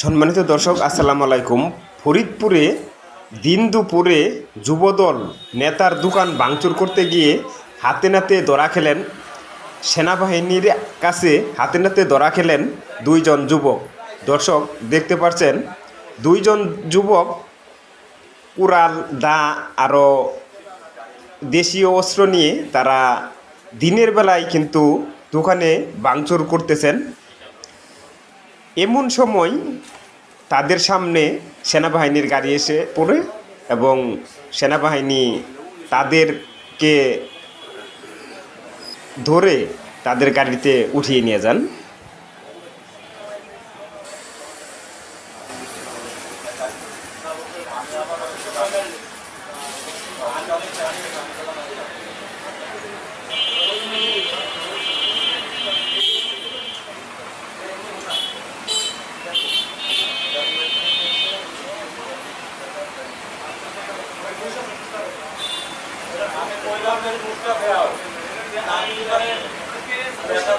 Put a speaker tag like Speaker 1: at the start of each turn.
Speaker 1: সম্মানিত দর্শক, আসসালামু আলাইকুম। ফরিদপুরে দিন দুপুরে যুবদল নেতার দোকান ভাঙচুর করতে গিয়ে হাতে নাতে ধরা খেলেন সেনাবাহিনীর কাছে হাতে নাতে ধরা খেলেন দুইজন যুবক। দর্শক, দেখতে পাচ্ছেন, দুইজন যুবক কুড়াল দা আরও দেশীয় অস্ত্র নিয়ে তারা দিনের বেলায় কিন্তু দোকানে ভাঙচুর করতেছেন। এমন সময় তাদের সামনে সেনাবাহিনীর গাড়ি এসে পড়ে এবং সেনাবাহিনী তাদেরকে ধরে তাদের গাড়িতে উঠিয়ে নিয়ে যান। কইলামের মুখটা দেওয়া নামি করে ব্যথা